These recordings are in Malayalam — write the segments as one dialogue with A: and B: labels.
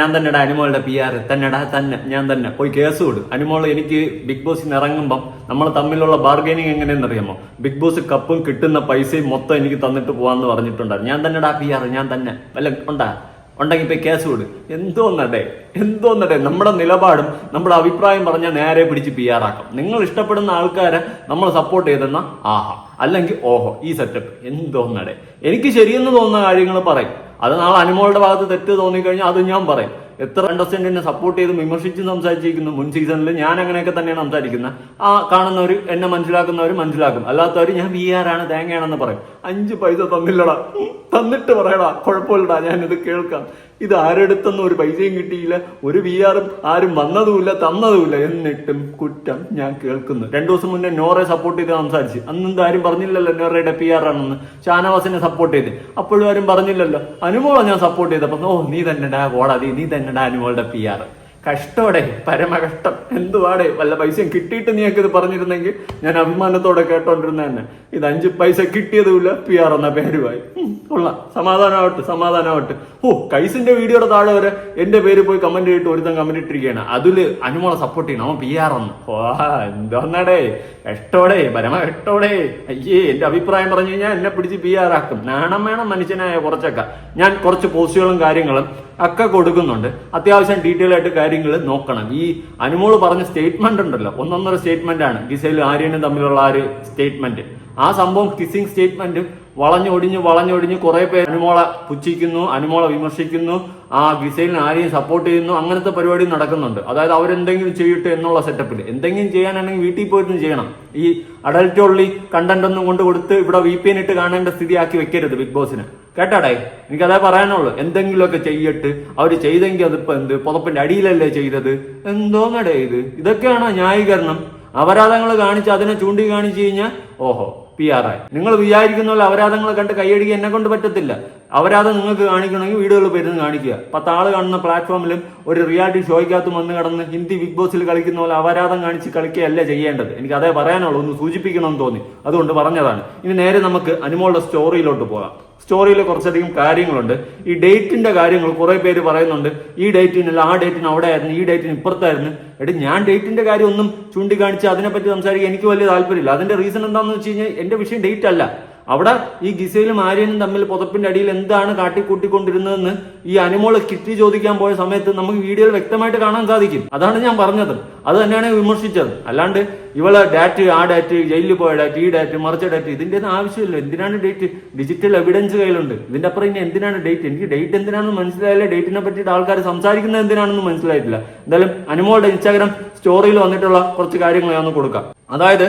A: ഞാൻ തന്നെടാ അനുമോളുടെ പി ആർ തന്നെടാ തന്നെ ഞാൻ തന്നെ പോയി കേസ് കൊടു അനുമോൾ എനിക്ക് ബിഗ് ബോസിൽ നിന്ന് ഇറങ്ങുമ്പം നമ്മൾ തമ്മിലുള്ള ബാർഗെയിനിങ് എങ്ങനെയെന്ന് അറിയാമോ ബിഗ് ബോസ് കപ്പും കിട്ടുന്ന പൈസയും മൊത്തം എനിക്ക് തന്നിട്ട് പോവാന്ന് പറഞ്ഞിട്ടുണ്ടായിരുന്നു ഞാൻ തന്നെടാ പി ആർ ഞാൻ തന്നെ വല്ല ഉണ്ടാ ഉണ്ടെങ്കിൽ ഇപ്പൊ കേസ് വിട് എന്തോന്നടേ എന്തോന്നടേ നമ്മുടെ നിലപാടും നമ്മുടെ അഭിപ്രായം പറഞ്ഞ നേരെ പിടിച്ച് പി ആർ ആക്കാം നിങ്ങൾ ഇഷ്ടപ്പെടുന്ന ആൾക്കാരെ നമ്മൾ സപ്പോർട്ട് ചെയ്തെന്ന ആഹാ അല്ലെങ്കിൽ ഓഹോ ഈ സെറ്റപ്പ് എന്തോന്നടേ എനിക്ക് ശരിയെന്ന് തോന്നുന്ന കാര്യങ്ങൾ പറയും അത് നാളെ അനുമോളുടെ ഭാഗത്ത് തെറ്റ് തോന്നിക്കഴിഞ്ഞാൽ അത് ഞാൻ പറയും എത്ര കണ്ടസ്റ്റന്റിനെ സപ്പോർട്ട് ചെയ്ത് വിമർശിച്ച് സംസാരിച്ചിരിക്കുന്നു മുൻ സീസണിൽ ഞാൻ അങ്ങനെയൊക്കെ തന്നെയാണ് സംസാരിക്കുന്നത് ആ കാണുന്നവർ എന്നെ മനസ്സിലാക്കുന്നവർ മനസ്സിലാക്കും അല്ലാത്തവർ ഞാൻ വി ആണ് തേങ്ങയാണെന്ന് പറയും അഞ്ച് പൈസ തന്നില്ലടാ തന്നിട്ട് പറയടാ കുഴപ്പമില്ലടാ ഞാനിത് കേൾക്കാം ഇത് ആരെടുത്തെന്ന് ഒരു പൈസയും കിട്ടിയില്ല ഒരു വി ആറും ആരും വന്നതുമില്ല തന്നതുമില്ല എന്നിട്ടും കുറ്റം ഞാൻ കേൾക്കുന്നു രണ്ടു ദിവസം മുന്നേ നോറെ സപ്പോർട്ട് ചെയ്ത് സംസാരിച്ച് അന്നും ആരും പറഞ്ഞില്ലല്ലോ നോറയുടെ പി ആർ ആണെന്ന് ഷാനവാസിനെ സപ്പോർട്ട് ചെയ്ത് അപ്പോഴും ആരും പറഞ്ഞില്ലല്ലോ അനുമോളെ ഞാൻ സപ്പോർട്ട് ചെയ്തപ്പോൾ ഓ നീ ഡാ കോടാതി നീ ഡാ അനുമോളുടെ പി ആർ കഷ്ടോടെ പരമകഷ്ടം എന്തുവാടെ വല്ല പൈസയും കിട്ടിയിട്ട് നീയൊക്കെ ഇത് പറഞ്ഞിരുന്നെങ്കിൽ ഞാൻ അഭിമാനത്തോടെ കേട്ടോണ്ടിരുന്ന തന്നെ ഇത് അഞ്ച് പൈസ കിട്ടിയതുമില്ല പി ആർ എന്ന പേരുമായി കൊള്ളാം സമാധാനമാവട്ടെ സമാധാനമാവട്ടെ ഓ കൈസിന്റെ വീഡിയോടെ താഴെ വരെ എന്റെ പേര് പോയി കമന്റ് ചെയ്തിട്ട് ഒരുത്തം കമന്റ് ഇട്ടിരിക്കുകയാണ് അതില് അനുമോളെ സപ്പോർട്ട് ചെയ്യണം അവൻ പി ആർ എന്ന് ഓ എന്താന്നടേ കഷ്ടോടെ പരമകഷ്ടോടെ അയ്യേ എന്റെ അഭിപ്രായം പറഞ്ഞു കഴിഞ്ഞാൽ എന്നെ പിടിച്ച് പി ആർ ആക്കും നാണം വേണം മനുഷ്യനായ കുറച്ചൊക്കെ ഞാൻ കുറച്ച് പോസ്റ്റുകളും കാര്യങ്ങളും ഒക്കെ കൊടുക്കുന്നുണ്ട് അത്യാവശ്യം ഡീറ്റെയിൽ ആയിട്ട് കാര്യങ്ങൾ നോക്കണം ഈ അനുമോൾ പറഞ്ഞ സ്റ്റേറ്റ്മെന്റ് ഉണ്ടല്ലോ ഒന്നൊന്നര സ്റ്റേറ്റ്മെന്റ് ആണ് ഗിസയിലും ആര്യനും തമ്മിലുള്ള ആ ഒരു സ്റ്റേറ്റ്മെന്റ് ആ സംഭവം കിസിംഗ് സ്റ്റേറ്റ്മെന്റും വളഞ്ഞൊടിഞ്ഞ് വളഞ്ഞൊടിഞ്ഞ് കുറേ പേര് അനുമോളെ പുച്ഛിക്കുന്നു അനുമോളെ വിമർശിക്കുന്നു ആ ഗിസൈലിന് ആരെയും സപ്പോർട്ട് ചെയ്യുന്നു അങ്ങനത്തെ പരിപാടി നടക്കുന്നുണ്ട് അതായത് അവരെന്തെങ്കിലും ചെയ്യട്ടെ എന്നുള്ള സെറ്റപ്പിൽ എന്തെങ്കിലും ചെയ്യാനാണെങ്കിൽ വീട്ടിൽ പോയിരുന്നു ചെയ്യണം ഈ അഡൽറ്റ് ഒള്ളി കണ്ടന്റ് ഒന്നും കൊണ്ട് കൊടുത്ത് ഇവിടെ വി പി എൻ ഇട്ട് കാണേണ്ട സ്ഥിതിയാക്കി വെക്കരുത് ബിഗ് ബോസിന് കേട്ടാടേ അതേ പറയാനുള്ളൂ എന്തെങ്കിലുമൊക്കെ ചെയ്യട്ട് അവർ ചെയ്തെങ്കിൽ അതിപ്പോ എന്ത് പുതപ്പിന്റെ അടിയിലല്ലേ ചെയ്തത് എന്തോന്നടേ ഇത് ഇതൊക്കെയാണോ ന്യായീകരണം അപരാധങ്ങൾ കാണിച്ച് അതിനെ ചൂണ്ടി കാണിച്ചു കഴിഞ്ഞാൽ ഓഹോ പി ആർ ആയി നിങ്ങൾ വിചാരിക്കുന്ന പോലെ അപരാധങ്ങൾ കണ്ട് കൈയടിക്കുക എന്നെ കൊണ്ട് പറ്റത്തില്ല അപരാധം നിങ്ങൾക്ക് കാണിക്കണമെങ്കിൽ വീടുകളിൽ പോയിരുന്ന് കാണിക്കുക ആൾ കാണുന്ന പ്ലാറ്റ്ഫോമിലും ഒരു റിയാലിറ്റി ഷോയ്ക്കകത്ത് വന്ന് കടന്ന് ഹിന്ദി ബിഗ് ബോസിൽ കളിക്കുന്ന പോലെ അപരാധം കാണിച്ച് കളിക്കുകയല്ല ചെയ്യേണ്ടത് എനിക്ക് അതേ പറയാനുള്ളൂ ഒന്ന് സൂചിപ്പിക്കണമെന്ന് തോന്നി അതുകൊണ്ട് പറഞ്ഞതാണ് ഇനി നേരെ നമുക്ക് അനുമോളുടെ സ്റ്റോറിയിലോട്ട് പോകാം സ്റ്റോറിയിൽ കുറച്ചധികം കാര്യങ്ങളുണ്ട് ഈ ഡേറ്റിന്റെ കാര്യങ്ങൾ കുറേ പേര് പറയുന്നുണ്ട് ഈ ഡേറ്റിനല്ല ആ ഡേറ്റിന് അവിടെ ആയിരുന്നു ഈ ഡേറ്റിന് ഇപ്പുറത്തായിരുന്നു എടി ഞാൻ ഡേറ്റിന്റെ കാര്യം ഒന്നും ചൂണ്ടിക്കാണിച്ച് അതിനെപ്പറ്റി സംസാരിക്കാൻ എനിക്ക് വലിയ താല്പര്യമില്ല അതിന്റെ റീസൺ എന്താണെന്ന് വെച്ച് കഴിഞ്ഞാൽ എന്റെ വിഷയം ഡേറ്റ് അല്ല അവിടെ ഈ ഗിസയിലും ആര്യനും തമ്മിൽ പുതപ്പിന്റെ അടിയിൽ എന്താണ് കാട്ടിക്കൂട്ടിക്കൊണ്ടിരുന്നതെന്ന് ഈ അനുമോള് കിട്ടി ചോദിക്കാൻ പോയ സമയത്ത് നമുക്ക് വീഡിയോയിൽ വ്യക്തമായിട്ട് കാണാൻ സാധിക്കും അതാണ് ഞാൻ പറഞ്ഞത് അത് തന്നെയാണ് വിമർശിച്ചത് അല്ലാണ്ട് ഇവളെ ഡാറ്റ് ആ ഡാറ്റ് ജയിലിൽ പോയ ഡാറ്റ് ഈ ഡാറ്റ് മറിച്ച ഡാറ്റ് ഇതിന്റെ ആവശ്യമില്ല എന്തിനാണ് ഡേറ്റ് ഡിജിറ്റൽ എവിഡൻസ് കയ്യിലുണ്ട് ഇതിന്റെ അപ്പുറം ഇനി എന്തിനാണ് ഡേറ്റ് എനിക്ക് ഡേറ്റ് എന്തിനാണെന്ന് മനസ്സിലായില്ല ഡേറ്റിനെ പറ്റിയിട്ട് ആൾക്കാർ സംസാരിക്കുന്നത് എന്തിനാണെന്ന് മനസ്സിലായിട്ടില്ല എന്തായാലും അനുമോളുടെ ഇൻസ്റ്റാഗ്രാം സ്റ്റോറിയിൽ വന്നിട്ടുള്ള കുറച്ച് കാര്യങ്ങൾ ഞാൻ ഒന്ന് കൊടുക്കാം അതായത്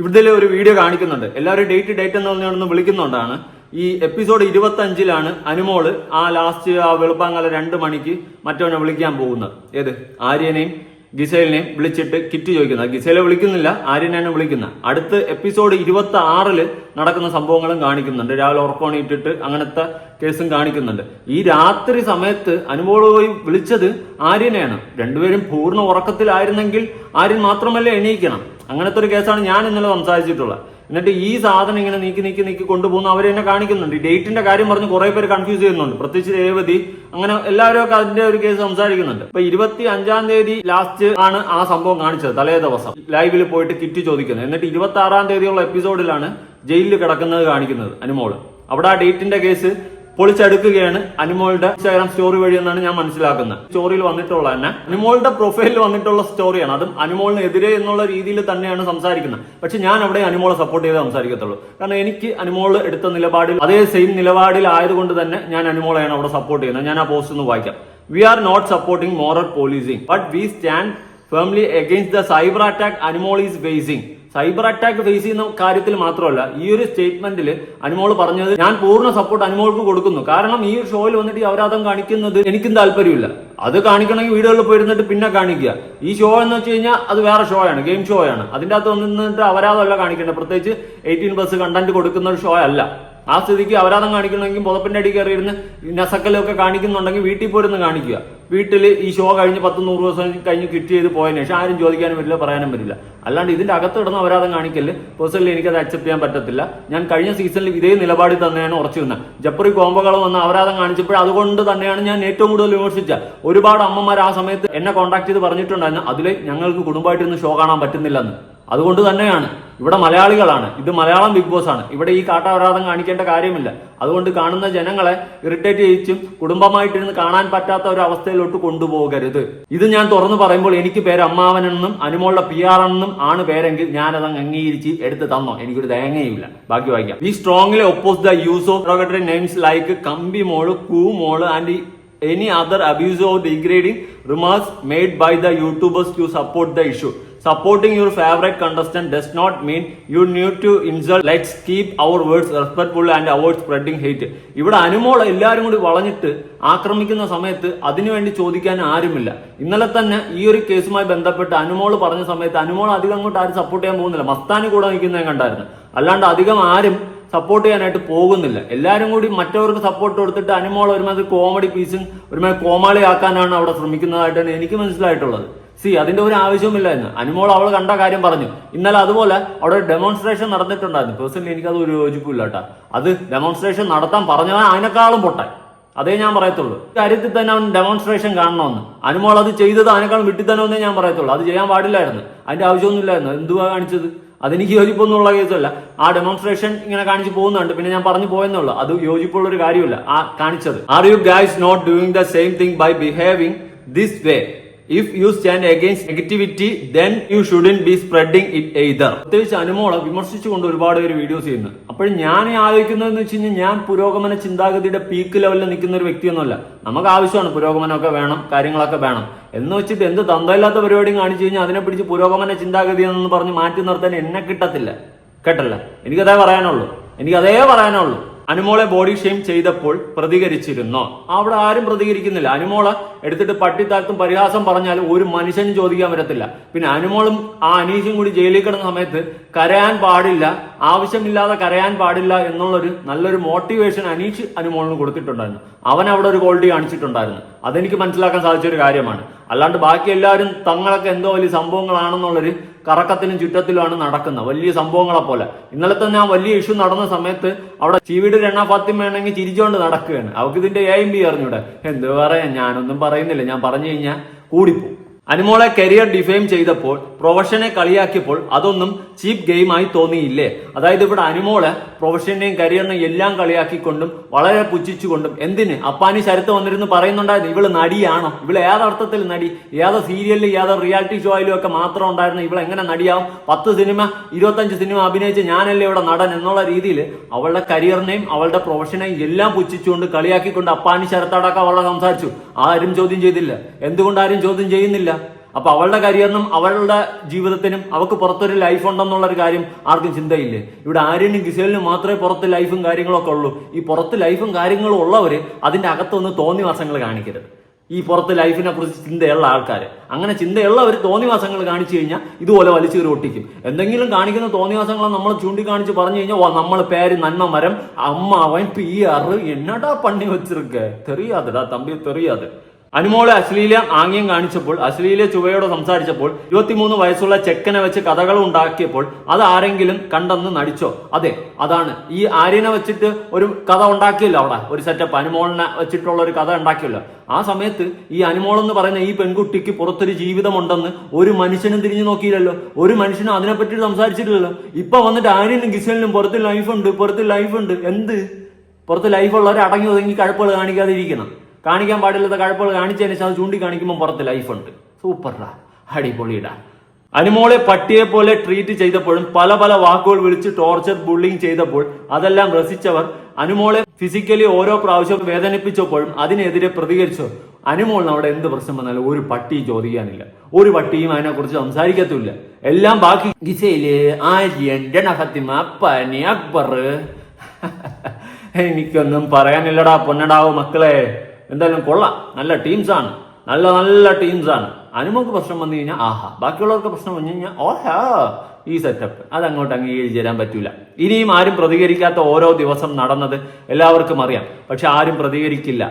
A: ഇവിടെ ഒരു വീഡിയോ കാണിക്കുന്നുണ്ട് എല്ലാവരും ഡേറ്റ് ഡേറ്റ് എന്ന് പറഞ്ഞൊന്ന് വിളിക്കുന്നുണ്ടാണ് ഈ എപ്പിസോഡ് ഇരുപത്തി അഞ്ചിലാണ് അനുമോള് ആ ലാസ്റ്റ് ആ വെളുപ്പാങ്കല രണ്ട് മണിക്ക് മറ്റവനെ വിളിക്കാൻ പോകുന്നത് ഏത് ആര്യനെയും ഗിസേലിനെയും വിളിച്ചിട്ട് കിറ്റ് ചോദിക്കുന്നത് ഗിസേലെ വിളിക്കുന്നില്ല ആര്യനെയാണ് വിളിക്കുന്നത് അടുത്ത എപ്പിസോഡ് ഇരുപത്തി ആറില് നടക്കുന്ന സംഭവങ്ങളും കാണിക്കുന്നുണ്ട് രാവിലെ ഉറക്കോണിട്ടിട്ട് അങ്ങനത്തെ കേസും കാണിക്കുന്നുണ്ട് ഈ രാത്രി സമയത്ത് അനുമോള് പോയി വിളിച്ചത് ആര്യനെയാണ് രണ്ടുപേരും പൂർണ്ണ ഉറക്കത്തിലായിരുന്നെങ്കിൽ ആര്യൻ മാത്രമല്ല എണീക്കണം അങ്ങനത്തെ ഒരു കേസാണ് ഞാൻ ഇന്നലെ സംസാരിച്ചിട്ടുള്ളത് എന്നിട്ട് ഈ സാധനം ഇങ്ങനെ നീക്കി നീക്കി നീക്കി കൊണ്ടുപോകുന്ന അവരെ എന്നെ കാണിക്കുന്നുണ്ട് ഈ ഡേറ്റിന്റെ കാര്യം പറഞ്ഞ് കുറെ പേര് കൺഫ്യൂസ് ചെയ്യുന്നുണ്ട് പ്രത്യേകിച്ച് രേവതി അങ്ങനെ എല്ലാവരും ഒക്കെ അതിന്റെ ഒരു കേസ് സംസാരിക്കുന്നുണ്ട് ഇപ്പൊ ഇരുപത്തി അഞ്ചാം തീയതി ലാസ്റ്റ് ആണ് ആ സംഭവം കാണിച്ചത് തലേ ദിവസം ലൈവിൽ പോയിട്ട് കിറ്റ് ചോദിക്കുന്നത് എന്നിട്ട് ഇരുപത്തി ആറാം തീയതിയുള്ള എപ്പിസോഡിലാണ് ജയിലിൽ കിടക്കുന്നത് കാണിക്കുന്നത് അനുമോള് അവിടെ ആ ഡേറ്റിന്റെ കേസ് പൊളിച്ചെടുക്കുകയാണ് അനുമോളുടെ ഇൻസ്റ്റാഗ്രാം സ്റ്റോറി വഴി എന്നാണ് ഞാൻ മനസ്സിലാക്കുന്നത് സ്റ്റോറിയിൽ വന്നിട്ടുള്ള തന്നെ അനുമോളുടെ പ്രൊഫൈലിൽ വന്നിട്ടുള്ള സ്റ്റോറിയാണ് അതും അനുമോളിനെതിരെ എന്നുള്ള രീതിയിൽ തന്നെയാണ് സംസാരിക്കുന്നത് പക്ഷെ ഞാൻ അവിടെ അനുമോളെ സപ്പോർട്ട് ചെയ്ത് സംസാരിക്കത്തുള്ളൂ കാരണം എനിക്ക് അനുമോൾ എടുത്ത നിലപാടിൽ അതേ സെയിം നിലപാടിൽ ആയതുകൊണ്ട് തന്നെ ഞാൻ അനുമോളെയാണ് അവിടെ സപ്പോർട്ട് ചെയ്യുന്നത് ഞാൻ ആ പോസ്റ്റ് ഒന്ന് വായിക്കാം we are not supporting moral policing but we stand firmly against the cyber attack Anumol is facing cyber attack face ചെയ്യുന്ന കാര്യത്തിൽ മാത്രമല്ല ഈ ഒരു സ്റ്റേറ്റ്മെന്റിൽ അനിമോൾ പറഞ്ഞത് ഞാൻ പൂർണ്ണ സപ്പോർട്ട് അനിമോൾക്ക് കൊടുക്കുന്നു കാരണം ഈ ഒരു ഷോയിൽ വന്നിട്ട് ഈ അവരാധം കാണിക്കുന്നത് എനിക്കും താല്പര്യമില്ല അത് കാണിക്കണമെങ്കിൽ വീടുകളിൽ പോയിരുന്നിട്ട് പിന്നെ കാണിക്കുക ഈ ഷോ എന്ന് വെച്ച് കഴിഞ്ഞാൽ അത് വേറെ ഷോ ആണ് ഗെയിം ഷോ ആണ് അതിൻ്റെ അകത്ത് വന്നിട്ട് അവരാധമല്ല കാണിക്കേണ്ടത് പ്രത്യേകിച്ച് എയ്റ്റീൻ പ്ലസ് കണ്ടന്റ് കൊടുക്കുന്ന ഒരു ഷോ അല്ല ആ സ്ഥിതിക്ക് അവരാധം കാണിക്കണമെങ്കിൽ പുതപ്പിന്റെ അടി കയറിയിരുന്ന് നസക്കലൊക്കെ കാണിക്കുന്നുണ്ടെങ്കിൽ വീട്ടിൽ പോരുന്ന് കാണിക്കുക വീട്ടിൽ ഈ ഷോ കഴിഞ്ഞ് പത്ത് നൂറ് ദിവസം കഴിഞ്ഞ് ക്വിറ്റ് ചെയ്ത് പോയതിന് ശേഷം ആരും ചോദിക്കാനും പറ്റില്ല പറയാനും പറ്റില്ല അല്ലാണ്ട് ഇതിന്റെ അകത്ത് കിടന്ന് അവരാധം കാണിക്കൽ പേഴ്സണലി എനിക്കത് അക്സെപ്റ്റ് ചെയ്യാൻ പറ്റത്തില്ല ഞാൻ കഴിഞ്ഞ സീസണിൽ ഇതേ നിലപാടിൽ തന്നെയാണ് ഉറച്ചു നിന്നത് ജപ്പറി കോമ്പകളും വന്ന് അവരാതം കാണിച്ചപ്പോൾ അതുകൊണ്ട് തന്നെയാണ് ഞാൻ ഏറ്റവും കൂടുതൽ വിമർശിച്ച ഒരുപാട് അമ്മമാർ ആ സമയത്ത് എന്നെ കോൺടാക്ട് ചെയ്ത് പറഞ്ഞിട്ടുണ്ടായിരുന്നു അതിൽ ഞങ്ങൾക്ക് കുടുംബമായിട്ടൊന്നും ഷോ കാണാൻ പറ്റുന്നില്ലെന്ന് അതുകൊണ്ട് തന്നെയാണ് ഇവിടെ മലയാളികളാണ് ഇത് മലയാളം ബിഗ് ബോസ് ആണ് ഇവിടെ ഈ കാട്ടാവരാധം കാണിക്കേണ്ട കാര്യമില്ല അതുകൊണ്ട് കാണുന്ന ജനങ്ങളെ ഇറിറ്റേറ്റ് ചെയ്യിച്ചും കുടുംബമായിട്ടിരുന്ന് കാണാൻ പറ്റാത്ത ഒരു അവസ്ഥയിലോട്ട് കൊണ്ടുപോകരുത് ഇത് ഞാൻ തുറന്നു പറയുമ്പോൾ എനിക്ക് പേര് അമ്മാവനെന്നും അനുമോളുടെ പി ആർ എന്നും ആണ് പേരെങ്കിൽ ഞാനത് അംഗീകരിച്ച് എടുത്ത് തന്നോ എനിക്കൊരു തേങ്ങയുമില്ല ബാക്കി വായിക്കാം ഈ strongly oppose the use of derogatory names like കമ്പി മോള് കൂ മോള് and any other abuse of degrading remarks made by the YouTubers to support the issue supporting your favourite contestant does not mean you need to insult let's keep our words respectful and avoid spreading hate ഇവിടെ അനുമോൾ എല്ലാവരും കൂടി വളഞ്ഞിട്ട് ആക്രമിക്കുന്ന സമയത്ത് അതിനുവേണ്ടി ചോദിക്കാൻ ആരുമില്ല ഇന്നലെ തന്നെ ഈ ഒരു കേസുമായി ബന്ധപ്പെട്ട് അനുമോൾ പറഞ്ഞ സമയത്ത് അനുമോൾ അധികം അങ്ങോട്ട് ആരും സപ്പോർട്ട് ചെയ്യാൻ പോകുന്നില്ല മസ്താനി കൂടെ നിൽക്കുന്നത് കണ്ടായിരുന്നു അല്ലാണ്ട് അധികം ആരും സപ്പോർട്ട് ചെയ്യാനായിട്ട് പോകുന്നില്ല എല്ലാവരും കൂടി മറ്റവർക്ക് സപ്പോർട്ട് കൊടുത്തിട്ട് അനുമോൾ ഒരുമാതിരി കോമഡി പീസും ഒരുമാതിരി കോമാളിയാക്കാനാണ് അവിടെ ശ്രമിക്കുന്നതായിട്ടാണ് എനിക്ക് മനസ്സിലായിട്ടുള്ളത് സി അതിന്റെ ഒരു എന്ന് അനുമോൾ അവൾ കണ്ട കാര്യം പറഞ്ഞു ഇന്നലെ അതുപോലെ അവിടെ ഡെമോൺസ്ട്രേഷൻ നടന്നിട്ടുണ്ടായിരുന്നു പേഴ്സണലി എനിക്കത് ഒരു യോജിപ്പില്ല കേട്ടോ അത് ഡെമോൺസ്ട്രേഷൻ നടത്താൻ പറഞ്ഞവൻ അതിനേക്കാളും പൊട്ടെ അതേ ഞാൻ പറയത്തുള്ളൂ കാര്യത്തിൽ തന്നെ അവൻ ഡെമോൺസ്ട്രേഷൻ കാണണമെന്ന് അനുമോൾ അത് ചെയ്തത് അതിനേക്കാളും വിട്ടിത്തനമെന്നേ ഞാൻ പറയത്തുള്ളൂ അത് ചെയ്യാൻ പാടില്ലായിരുന്നു അതിന്റെ ആവശ്യമൊന്നുമില്ലായിരുന്നു എന്തുവാ കാണിച്ചത് അതെനിക്ക് യോജിപ്പൊന്നുള്ള കേസല്ല ആ ഡെമോൺസ്ട്രേഷൻ ഇങ്ങനെ കാണിച്ചു പോകുന്നുണ്ട് പിന്നെ ഞാൻ പറഞ്ഞു പോയെന്നുള്ളു അത് യോജിപ്പുള്ള ഒരു കാര്യമില്ല ആ കാണിച്ചത് are you guys not doing the same thing by behaving this way if you stand against negativity then you shouldn't be spreading it either പ്രത്യേകിച്ച് അനുമോളം വിമർശിച്ചുകൊണ്ട് ഒരുപാട് പേര് വീഡിയോസ് ചെയ്യുന്നത് അപ്പോഴും ഞാൻ ആലോചിക്കുന്നതെന്ന് വെച്ച് കഴിഞ്ഞാൽ ഞാൻ പുരോഗമന ചിന്താഗതിയുടെ പീക്ക് ലെവലിൽ നിൽക്കുന്ന ഒരു വ്യക്തിയൊന്നുമല്ല നമുക്ക് ആവശ്യമാണ് പുരോഗമനമൊക്കെ വേണം കാര്യങ്ങളൊക്കെ വേണം എന്ന് വെച്ചിട്ട് എന്ത് തന്തമില്ലാത്ത പരിപാടിയും കാണിച്ചു കഴിഞ്ഞാൽ അതിനെ പിടിച്ച് പുരോഗമന ചിന്താഗതി എന്ന് പറഞ്ഞ് മാറ്റി നിർത്താൻ എന്നെ കിട്ടത്തില്ല കേട്ടല്ല എനിക്കതേ പറയാനുള്ളൂ എനിക്കതേ പറയാനുള്ളൂ അനുമോളെ ബോഡി ഷെയിം ചെയ്തപ്പോൾ പ്രതികരിച്ചിരുന്നോ അവിടെ ആരും പ്രതികരിക്കുന്നില്ല അനുമോള എടുത്തിട്ട് പട്ടിത്താഴ്ത്തും പരിഹാസം പറഞ്ഞാൽ ഒരു മനുഷ്യനും ചോദിക്കാൻ പറ്റത്തില്ല പിന്നെ അനുമോളും ആ അനീഷും കൂടി ജയിലിൽ കിടന്ന സമയത്ത് കരയാൻ പാടില്ല ആവശ്യമില്ലാതെ കരയാൻ പാടില്ല എന്നുള്ളൊരു നല്ലൊരു മോട്ടിവേഷൻ അനീഷ് അനുമോളിന് കൊടുത്തിട്ടുണ്ടായിരുന്നു അവൻ അവിടെ ഒരു ക്വാളിറ്റി കാണിച്ചിട്ടുണ്ടായിരുന്നു അതെനിക്ക് മനസ്സിലാക്കാൻ സാധിച്ച ഒരു കാര്യമാണ് അല്ലാണ്ട് ബാക്കി എല്ലാവരും തങ്ങളൊക്കെ എന്തോ വലിയ സംഭവങ്ങളാണെന്നുള്ളൊരു കറക്കത്തിനും ചുറ്റത്തിലുമാണ് നടക്കുന്നത് വലിയ സംഭവങ്ങളെ പോലെ ഇന്നലെ തന്നെ ആ വലിയ ഇഷ്യൂ നടന്ന സമയത്ത് അവിടെ ചീവീട് രണ വേണമെങ്കിൽ ചിരിച്ചുകൊണ്ട് നടക്കുകയാണ് അവർക്ക് ഇതിന്റെ എ എം ബി അറിഞ്ഞൂടെ എന്ത് പറയാൻ ഞാനൊന്നും പറയുന്നില്ല ഞാൻ പറഞ്ഞു കഴിഞ്ഞാൽ കൂടിപ്പോവും അനുമോളെ കരിയർ ഡിഫെയിം ചെയ്തപ്പോൾ പ്രൊഫഷനെ കളിയാക്കിയപ്പോൾ അതൊന്നും ചീപ്പ് ഗെയിമായി തോന്നിയില്ലേ അതായത് ഇവിടെ അനുമോള് പ്രൊഫഷനെയും കരിയറിനെയും എല്ലാം കളിയാക്കിക്കൊണ്ടും വളരെ പുച്ഛിച്ചുകൊണ്ടും എന്തിന് അപ്പാനി ശരത്ത് വന്നിരുന്നു പറയുന്നുണ്ടായിരുന്നു ഇവള് നടിയാണോ ഇവള് ഏതർത്ഥത്തിൽ നടി ഏതോ സീരിയലിൽ ഏതോ റിയാലിറ്റി ഷോയിലും ഒക്കെ മാത്രം ഉണ്ടായിരുന്നു ഇവൾ എങ്ങനെ നടിയാവും പത്ത് സിനിമ ഇരുപത്തഞ്ച് സിനിമ അഭിനയിച്ച് ഞാനല്ലേ ഇവിടെ നടൻ എന്നുള്ള രീതിയിൽ അവളുടെ കരിയറിനെയും അവളുടെ പ്രൊഫഷനെയും എല്ലാം പുച്ഛിച്ചുകൊണ്ട് കളിയാക്കിക്കൊണ്ട് അപ്പാനി ശരത്തടക്കം അവളെ സംസാരിച്ചു ആരും ചോദ്യം ചെയ്തില്ല എന്തുകൊണ്ട് ആരും ചോദ്യം ചെയ്യുന്നില്ല അപ്പൊ അവളുടെ കരിയറിനും അവളുടെ ജീവിതത്തിനും അവൾക്ക് പുറത്തൊരു ലൈഫ് ഉണ്ടെന്നുള്ള ഒരു കാര്യം ആർക്കും ചിന്തയില്ലേ ഇവിടെ ആര്യനും ഗിസേലിനും മാത്രമേ പുറത്ത് ലൈഫും കാര്യങ്ങളൊക്കെ ഉള്ളൂ ഈ പുറത്ത് ലൈഫും കാര്യങ്ങളും ഉള്ളവർ അതിന്റെ അകത്തൊന്ന് തോന്നി വർഷങ്ങൾ കാണിക്കരുത് ഈ പുറത്ത് ലൈഫിനെ കുറിച്ച് ചിന്തയുള്ള ആൾക്കാർ അങ്ങനെ ചിന്തയുള്ള ഒരു തോന്നിവാസങ്ങൾ കാണിച്ചു കഴിഞ്ഞാൽ ഇതുപോലെ കയറി ഒട്ടിക്കും എന്തെങ്കിലും കാണിക്കുന്ന തോന്നിവാസങ്ങളെ നമ്മൾ ചൂണ്ടിക്കാണിച്ച് പറഞ്ഞു കഴിഞ്ഞാൽ ഓ നമ്മൾ പേര് നന്മ മരം അമ്മ അവൻ പി ആറ് എന്നടാ പണി വെച്ചിരിക്കേ തെറിയാതെടാ തമ്പി തെറിയാതെ അനുമോളെ അശ്ലീല ആംഗ്യം കാണിച്ചപ്പോൾ അശ്ലീല ചുവയോടെ സംസാരിച്ചപ്പോൾ ഇരുപത്തിമൂന്ന് വയസ്സുള്ള ചെക്കനെ വെച്ച് കഥകൾ ഉണ്ടാക്കിയപ്പോൾ അത് ആരെങ്കിലും കണ്ടെന്ന് നടിച്ചോ അതെ അതാണ് ഈ ആര്യനെ വെച്ചിട്ട് ഒരു കഥ ഉണ്ടാക്കിയല്ലോ അവിടെ ഒരു സെറ്റപ്പ് അനുമോളിനെ വെച്ചിട്ടുള്ള ഒരു കഥ ഉണ്ടാക്കിയല്ലോ ആ സമയത്ത് ഈ അനുമോളെന്ന് പറയുന്ന ഈ പെൺകുട്ടിക്ക് പുറത്തൊരു ജീവിതമുണ്ടെന്ന് ഒരു മനുഷ്യനും തിരിഞ്ഞു നോക്കിയില്ലല്ലോ ഒരു മനുഷ്യനും അതിനെപ്പറ്റി സംസാരിച്ചിട്ടില്ലല്ലോ ഇപ്പൊ വന്നിട്ട് ആര്യനും ഗിസലിനും പുറത്ത് ലൈഫുണ്ട് പുറത്ത് ലൈഫുണ്ട് എന്ത് പുറത്ത് ലൈഫുള്ളവരെ അടങ്ങി ഒതുങ്ങി കഴപ്പുകൾ കാണിക്കാതെ കാണിക്കാൻ പാടില്ലാത്ത കഴപ്പുകൾ കാണിച്ചതിന് ശേഷം അത് ചൂണ്ടിക്കാണിക്കുമ്പോൾ പുറത്ത് ഉണ്ട് സൂപ്പറാ അടിപൊളിയിടാ അനുമോളെ പട്ടിയെ പോലെ ട്രീറ്റ് ചെയ്തപ്പോഴും പല പല വാക്കുകൾ വിളിച്ച് ടോർച്ചർ ബുള്ളിങ് ചെയ്തപ്പോൾ അതെല്ലാം രസിച്ചവർ അനുമോളെ ഫിസിക്കലി ഓരോ പ്രാവശ്യം വേദനിപ്പിച്ചപ്പോഴും അതിനെതിരെ പ്രതികരിച്ചു അനുമോൾ നമ്മുടെ എന്ത് പ്രശ്നം വന്നാലും ഒരു പട്ടി ചോദിക്കാനില്ല ഒരു പട്ടിയും കുറിച്ച് സംസാരിക്കത്തില്ല എല്ലാം ബാക്കി ഗിസയിലെ അക്ബർ എനിക്കൊന്നും പറയാനില്ലടാ പൊന്നടാവോ മക്കളെ എന്തായാലും കൊള്ളാം നല്ല ടീംസാണ് നല്ല നല്ല ടീംസാണ് അനുമോക്ക് പ്രശ്നം വന്നു കഴിഞ്ഞാൽ ആഹാ ബാക്കിയുള്ളവർക്ക് പ്രശ്നം വന്നു കഴിഞ്ഞാൽ ഓഹാ ഈ സെറ്റപ്പ് അത് അങ്ങോട്ട് അംഗീകരിച്ച് തരാൻ പറ്റൂല ഇനിയും ആരും പ്രതികരിക്കാത്ത ഓരോ ദിവസം നടന്നത് എല്ലാവർക്കും അറിയാം പക്ഷെ ആരും പ്രതികരിക്കില്ല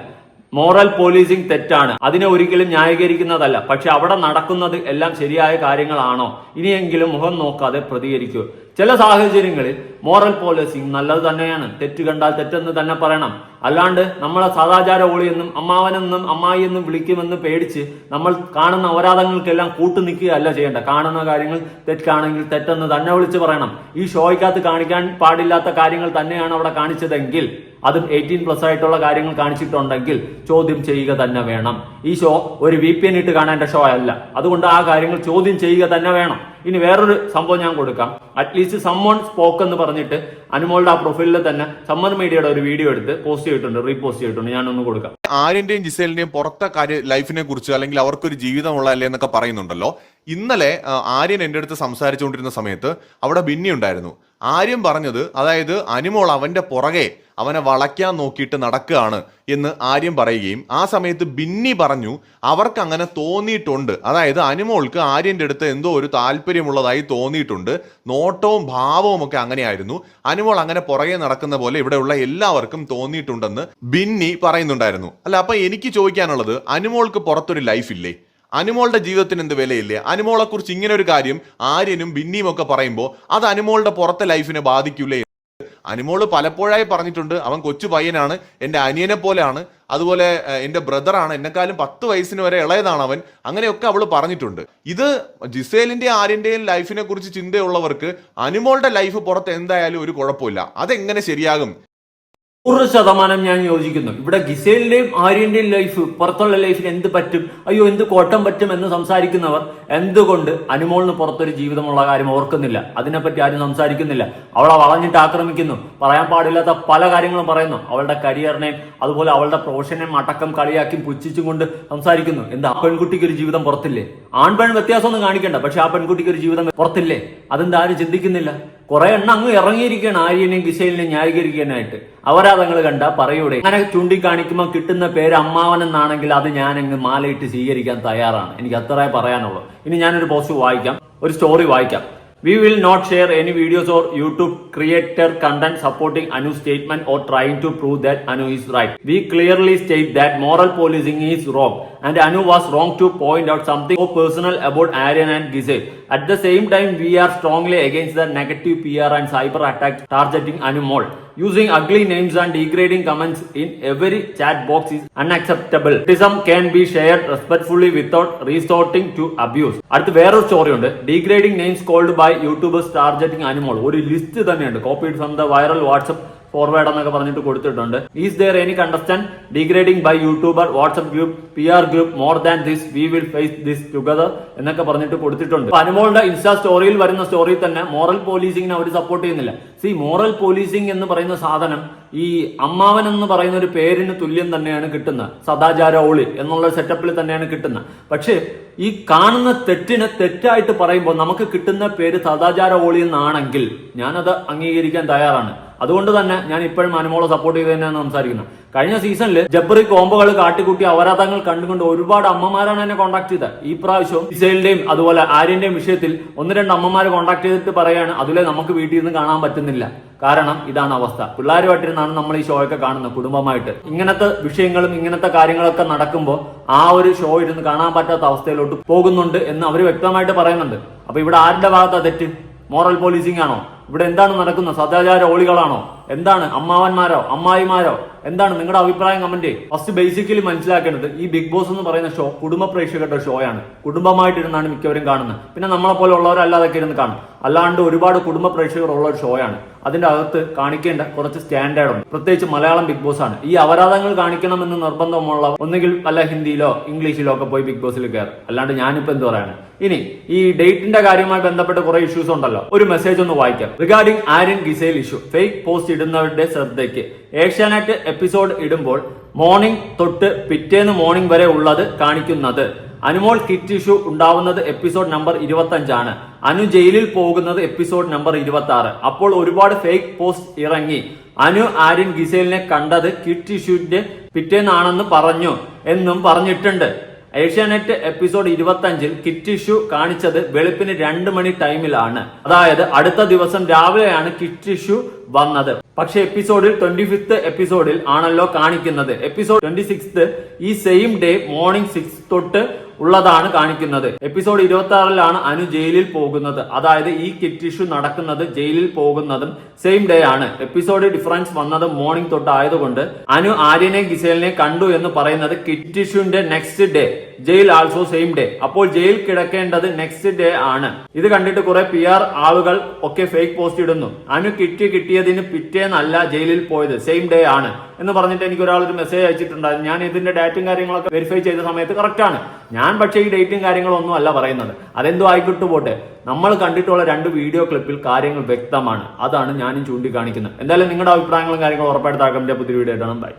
A: മോറൽ പോലീസിംഗ് തെറ്റാണ് അതിനെ ഒരിക്കലും ന്യായീകരിക്കുന്നതല്ല പക്ഷെ അവിടെ നടക്കുന്നത് എല്ലാം ശരിയായ കാര്യങ്ങളാണോ ഇനിയെങ്കിലും മുഖം നോക്കാതെ പ്രതികരിക്കൂ ചില സാഹചര്യങ്ങളിൽ മോറൽ പോലീസിംഗ് നല്ലത് തന്നെയാണ് തെറ്റ് കണ്ടാൽ തെറ്റെന്ന് തന്നെ പറയണം അല്ലാണ്ട് നമ്മളെ സദാചാര ഒളിയെന്നും അമ്മാവനെന്നും അമ്മായി എന്നും വിളിക്കുമെന്ന് പേടിച്ച് നമ്മൾ കാണുന്ന അപരാധങ്ങൾക്കെല്ലാം കൂട്ടു നിൽക്കുകയല്ല ചെയ്യേണ്ട കാണുന്ന കാര്യങ്ങൾ തെറ്റാണെങ്കിൽ തെറ്റെന്ന് തന്നെ വിളിച്ച് പറയണം ഈ ഷോയ്ക്കകത്ത് കാണിക്കാൻ പാടില്ലാത്ത കാര്യങ്ങൾ തന്നെയാണ് അവിടെ കാണിച്ചതെങ്കിൽ അതും എയ്റ്റീൻ പ്ലസ് ആയിട്ടുള്ള കാര്യങ്ങൾ കാണിച്ചിട്ടുണ്ടെങ്കിൽ ചോദ്യം ചെയ്യുക തന്നെ വേണം ഈ ഷോ ഒരു വി പി എൻ ഇട്ട് കാണേണ്ട ഷോ അല്ല അതുകൊണ്ട് ആ കാര്യങ്ങൾ ചോദ്യം ചെയ്യുക തന്നെ വേണം ഇനി വേറൊരു സംഭവം ഞാൻ കൊടുക്കാം അറ്റ്ലീസ്റ്റ് സമ്മൺ സ്പോക്ക് എന്ന് പറഞ്ഞിട്ട് അനുമോളുടെ ആ പ്രൊഫൈലിൽ തന്നെ സമ്മൺ മീഡിയയുടെ ഒരു വീഡിയോ എടുത്ത് പോസ്റ്റ് ചെയ്തിട്ടുണ്ട് റീപോസ്റ്റ് ചെയ്തിട്ടുണ്ട് ഞാനൊന്ന് കൊടുക്കാം ആര്യന്റെയും ജിസേലിന്റെയും പുറത്തെ കാര്യ ലൈഫിനെ കുറിച്ച് അല്ലെങ്കിൽ അവർക്കൊരു ജീവിതമുള്ള അല്ലേ എന്നൊക്കെ പറയുന്നുണ്ടല്ലോ ഇന്നലെ ആര്യൻ എൻ്റെ അടുത്ത് സംസാരിച്ചുകൊണ്ടിരുന്ന സമയത്ത് അവിടെ ബിന്നി ഉണ്ടായിരുന്നു ആര്യം പറഞ്ഞത് അതായത് അനുമോൾ അവൻ്റെ പുറകെ അവനെ വളയ്ക്കാൻ നോക്കിയിട്ട് നടക്കുകയാണ് എന്ന് ആര്യം പറയുകയും ആ സമയത്ത് ബിന്നി പറഞ്ഞു അവർക്ക് അങ്ങനെ തോന്നിയിട്ടുണ്ട് അതായത് അനുമോൾക്ക് ആര്യൻ്റെ അടുത്ത് എന്തോ ഒരു താല്പര്യമുള്ളതായി തോന്നിയിട്ടുണ്ട് നോട്ടവും ഭാവവും ഒക്കെ അങ്ങനെയായിരുന്നു അനുമോൾ അങ്ങനെ പുറകെ നടക്കുന്ന പോലെ ഇവിടെയുള്ള എല്ലാവർക്കും തോന്നിയിട്ടുണ്ടെന്ന് ബിന്നി പറയുന്നുണ്ടായിരുന്നു അല്ല അപ്പം എനിക്ക് ചോദിക്കാനുള്ളത് അനുമോൾക്ക് പുറത്തൊരു ലൈഫില്ലേ അനുമോളുടെ ജീവിതത്തിന് എന്ത് വിലയില്ലേ അനുമോളെക്കുറിച്ച് ഇങ്ങനെ ഒരു കാര്യം ആര്യനും ബിന്നിയും ഒക്കെ പറയുമ്പോൾ അത് അനുമോളുടെ പുറത്തെ ലൈഫിനെ ബാധിക്കൂലേ അനുമോൾ പലപ്പോഴായി പറഞ്ഞിട്ടുണ്ട് അവൻ കൊച്ചു പയ്യനാണ് എൻ്റെ അനിയനെ പോലെയാണ് അതുപോലെ എൻ്റെ ബ്രദറാണ് എന്നെക്കാളും പത്ത് വയസ്സിന് വരെ ഇളയതാണ് അവൻ അങ്ങനെയൊക്കെ അവൾ പറഞ്ഞിട്ടുണ്ട് ഇത് ജിസേലിൻ്റെ ആര്യൻ്റെയും ലൈഫിനെ കുറിച്ച് ചിന്തയുള്ളവർക്ക് അനുമോളുടെ ലൈഫ് പുറത്ത് എന്തായാലും ഒരു കുഴപ്പമില്ല അതെങ്ങനെ ശരിയാകും നൂറ് ശതമാനം ഞാൻ യോജിക്കുന്നു ഇവിടെ ഗിസേലിന്റെയും ആര്യന്റെയും ലൈഫ് പുറത്തുള്ള ലൈഫിന് എന്ത് പറ്റും അയ്യോ എന്ത് കോട്ടം പറ്റും എന്ന് സംസാരിക്കുന്നവർ എന്തുകൊണ്ട് അനുമോളിന് പുറത്തൊരു ജീവിതമുള്ള കാര്യം ഓർക്കുന്നില്ല അതിനെപ്പറ്റി ആരും സംസാരിക്കുന്നില്ല അവളെ വളഞ്ഞിട്ട് ആക്രമിക്കുന്നു പറയാൻ പാടില്ലാത്ത പല കാര്യങ്ങളും പറയുന്നു അവളുടെ കരിയറിനെയും അതുപോലെ അവളുടെ പ്രൊഫഷനെയും അടക്കം കളിയാക്കി പുച്ഛിച്ചും കൊണ്ട് സംസാരിക്കുന്നു എന്താ പെൺകുട്ടിക്ക് ഒരു ജീവിതം പുറത്തില്ലേ ആൺപെൺ വ്യത്യാസമൊന്നും കാണിക്കണ്ട പക്ഷെ ആ പെൺകുട്ടിക്ക് ഒരു ജീവിതം പുറത്തില്ലേ അതെന്താ ആരും ചിന്തിക്കുന്നില്ല കുറെ എണ്ണം അങ്ങ് ഇറങ്ങിയിരിക്കുകയാണ് ആര്യനെയും വിശയിലിനെയും ന്യായീകരിക്കാനായിട്ട് അവരാതങ്ങൾ കണ്ട പറയൂടെ അങ്ങനെ ചൂണ്ടിക്കാണിക്കുമ്പോൾ കിട്ടുന്ന പേര് അമ്മാവൻ എന്നാണെങ്കിൽ അത് ഞാൻ അങ്ങ് മാലയിട്ട് സ്വീകരിക്കാൻ തയ്യാറാണ് എനിക്ക് അത്ര പറയാനുള്ളൂ ഇനി ഞാനൊരു പോസ്റ്റ് വായിക്കാം ഒരു സ്റ്റോറി വായിക്കാം we will not share any videos or YouTube creator content supporting Anu's statement or trying to prove that Anu is right. We clearly state that moral policing is wrong and Anu was wrong to point out something so personal about Aryan and Gizeh. At the same time, we are strongly against the negative PR and cyber attacks targeting Anu Mall. Using ugly names and degrading comments in every chat box is unacceptable. Criticism can be shared respectfully without resorting to abuse. അടുത്ത് വേറൊരു സ്റ്റോറി ഉണ്ട് degrading names called by YouTubers targeting Anumol ഒരു ലിസ്റ്റ് തന്നെ and copied from the viral WhatsApp forward എന്നൊക്കെ പറഞ്ഞിട്ട് കൊടുത്തിട്ടുണ്ട് is there any contestant degrading by YouTuber WhatsApp group P R group more than this we will face this together എന്നൊക്കെ പറഞ്ഞിട്ട് കൊടുത്തിട്ടുണ്ട് അനുമോളുടെ ഇൻസ്റ്റാ സ്റ്റോറിയിൽ വരുന്ന സ്റ്റോറിയിൽ തന്നെ മോറൽ പോലീസിങ്ങിനെ അവർ സപ്പോർട്ട് ചെയ്യുന്നില്ല സി മോറൽ പോലീസിംഗ് എന്ന് പറയുന്ന സാധനം ഈ അമ്മാവൻ എന്ന് പറയുന്ന ഒരു പേരിന് തുല്യം തന്നെയാണ് കിട്ടുന്നത് സദാചാര ഓളി എന്നുള്ള സെറ്റപ്പിൽ തന്നെയാണ് കിട്ടുന്നത് പക്ഷേ ഈ കാണുന്ന തെറ്റിനെ തെറ്റായിട്ട് പറയുമ്പോൾ നമുക്ക് കിട്ടുന്ന പേര് സദാചാര ഓളി എന്നാണെങ്കിൽ ഞാനത് അംഗീകരിക്കാൻ തയ്യാറാണ് അതുകൊണ്ട് തന്നെ ഞാൻ ഇപ്പോഴും അനുമോളെ സപ്പോർട്ട് ചെയ്ത് തന്നെയാണ് സംസാരിക്കുന്നത് കഴിഞ്ഞ സീസണിൽ ജബ്ബറി കോമ്പുകൾ കാട്ടിക്കൂട്ടി അവരാതങ്ങൾ കണ്ടുകൊണ്ട് ഒരുപാട് അമ്മമാരാണ് എന്നെ കോൺടാക്ട് ചെയ്തത് ഈ പ്രാവശ്യം ഇസൈലിന്റെയും അതുപോലെ ആര്യന്റെയും വിഷയത്തിൽ ഒന്ന് രണ്ട് അമ്മമാർ കോൺടാക്ട് ചെയ്തിട്ട് പറയാണ് അതിലെ നമുക്ക് വീട്ടിൽ നിന്ന് കാണാൻ പറ്റുന്നില്ല കാരണം ഇതാണ് അവസ്ഥ പിള്ളേരുമായിട്ടിരുന്നാണ് നമ്മൾ ഈ ഷോയൊക്കെ കാണുന്നത് കുടുംബമായിട്ട് ഇങ്ങനത്തെ വിഷയങ്ങളും ഇങ്ങനത്തെ കാര്യങ്ങളൊക്കെ നടക്കുമ്പോൾ ആ ഒരു ഷോ ഇരുന്ന് കാണാൻ പറ്റാത്ത അവസ്ഥയിലോട്ട് പോകുന്നുണ്ട് എന്ന് അവർ വ്യക്തമായിട്ട് പറയുന്നുണ്ട് അപ്പൊ ഇവിടെ ആരുടെ ഭാഗത്താണ് തെറ്റ് മോറൽ പോലീസിംഗ് ആണോ ഇവിടെ എന്താണ് നടക്കുന്നത് സദാചാര ഓളികളാണോ എന്താണ് അമ്മാവന്മാരോ അമ്മായിമാരോ എന്താണ് നിങ്ങളുടെ അഭിപ്രായം കമന്റ് ഫസ്റ്റ് ബേസിക്കലി മനസ്സിലാക്കേണ്ടത് ഈ ബിഗ് ബോസ് എന്ന് പറയുന്ന ഷോ കുടുംബ പ്രേക്ഷകരുടെ ഷോയാണ് കുടുംബമായിട്ടിരുന്നാണ് മിക്കവരും കാണുന്നത് പിന്നെ നമ്മളെ പോലെ ഉള്ളവരല്ലാതൊക്കെ ഇരുന്ന് കാണും അല്ലാണ്ട് ഒരുപാട് കുടുംബ പ്രേക്ഷകർ ഉള്ള ഒരു ഷോയാണ് അതിന്റെ അകത്ത് കാണിക്കേണ്ട കുറച്ച് സ്റ്റാൻഡേർഡ് ഉണ്ട് പ്രത്യേകിച്ച് മലയാളം ബിഗ് ബോസ് ആണ് ഈ അപരാധങ്ങൾ കാണിക്കണമെന്ന് നിർബന്ധമുള്ള ഒന്നുകിൽ പല ഹിന്ദിയിലോ ഇംഗ്ലീഷിലോ ഒക്കെ പോയി ബിഗ് ബോസിൽ കയറും അല്ലാണ്ട് ഞാനിപ്പോ എന്ത് പറയാണ് ഇനി ഈ ഡേറ്റിന്റെ കാര്യവുമായി ബന്ധപ്പെട്ട് കുറെ ഇഷ്യൂസ് ഉണ്ടല്ലോ ഒരു മെസ്സേജ് ഒന്ന് വായിക്കാം regarding Aryan Gizele issue fake post ഇടുന്നവരുടെ ശ്രദ്ധയ്ക്ക് ഏഷ്യാനെറ്റ് എപ്പിസോഡ് ഇടുമ്പോൾ മോർണിംഗ് തൊട്ട് പിറ്റേന്ന് മോർണിംഗ് വരെ ഉള്ളത് കാണിക്കുന്നത് അനുമോൾ കിറ്റ് ഇഷ്യൂ ഉണ്ടാവുന്നത് എപ്പിസോഡ് നമ്പർ അഞ്ചാണ് അനു ജയിലിൽ പോകുന്നത് എപ്പിസോഡ് നമ്പർ ഇരുപത്തി ആറ് അപ്പോൾ ഒരുപാട് ഫേക്ക് പോസ്റ്റ് ഇറങ്ങി അനു ആര്യൻ ഗിസേലിനെ കണ്ടത് കിറ്റ് ഇഷ്യൂവിന്റെ പിറ്റേന്നാണെന്ന് പറഞ്ഞു എന്നും പറഞ്ഞിട്ടുണ്ട് ഏഷ്യാനെറ്റ് എപ്പിസോഡ് ഇരുപത്തഞ്ചിൽ കിറ്റ് ഇഷ്യൂ കാണിച്ചത് വെളുപ്പിന് രണ്ട് മണി ടൈമിലാണ് അതായത് അടുത്ത ദിവസം രാവിലെയാണ് കിറ്റ് ഇഷ്യൂ വന്നത് പക്ഷെ എപ്പിസോഡിൽ ട്വന്റി ഫിഫ്ത്ത് എപ്പിസോഡിൽ ആണല്ലോ കാണിക്കുന്നത് എപ്പിസോഡ് ട്വന്റി സിക്സ് ഈ സെയിം ഡേ മോർണിംഗ് സിക്സ് തൊട്ട് ഉള്ളതാണ് കാണിക്കുന്നത് എപ്പിസോഡ് ഇരുപത്തി ആറിലാണ് അനു ജയിലിൽ പോകുന്നത് അതായത് ഈ കിറ്റ് ഇഷ്യൂ നടക്കുന്നത് ജയിലിൽ പോകുന്നതും സെയിം ഡേ ആണ് എപ്പിസോഡ് ഡിഫറൻസ് വന്നത് മോർണിംഗ് തൊട്ട് ആയതുകൊണ്ട് അനു ആര്യനെ ഗിസേലിനെ കണ്ടു എന്ന് പറയുന്നത് കിറ്റ് ഇഷ്യൂന്റെ next day jail also same day അപ്പോൾ ജയിൽ കിടക്കേണ്ടത് നെക്സ്റ്റ് ഡേ ആണ് ഇത് കണ്ടിട്ട് കുറെ പി ആർ ആളുകൾ ഒക്കെ ഫേക്ക് പോസ്റ്റ് ഇടുന്നു അനു കിട്ടി കിട്ടിയതിന് പിറ്റേന്നല്ല ജയിലിൽ പോയത് സെയിം ഡേ ആണ് എന്ന് പറഞ്ഞിട്ട് എനിക്ക് ഒരാൾ ഒരു മെസ്സേജ് അയച്ചിട്ടുണ്ടായിരുന്നു ഞാൻ ഇതിന്റെ ഡേറ്റും കാര്യങ്ങളൊക്കെ വെരിഫൈ ചെയ്ത സമയത്ത് കറക്റ്റ് ആണ് ഞാൻ പക്ഷേ ഈ ഡേറ്റും കാര്യങ്ങളും ഒന്നും അല്ല പറയുന്നത് അതെന്തോ ആയിക്കിട്ട് പോട്ടെ നമ്മൾ കണ്ടിട്ടുള്ള രണ്ട് വീഡിയോ ക്ലിപ്പിൽ കാര്യങ്ങൾ വ്യക്തമാണ് അതാണ് ഞാനും ചൂണ്ടിക്കാണിക്കുന്നത് എന്തായാലും നിങ്ങളുടെ അഭിപ്രായങ്ങളും കാര്യങ്ങളും ഉറപ്പായിട്ട് താക്കമിന്റെ പുതിയ വീഡിയോ ഇടണം ബൈ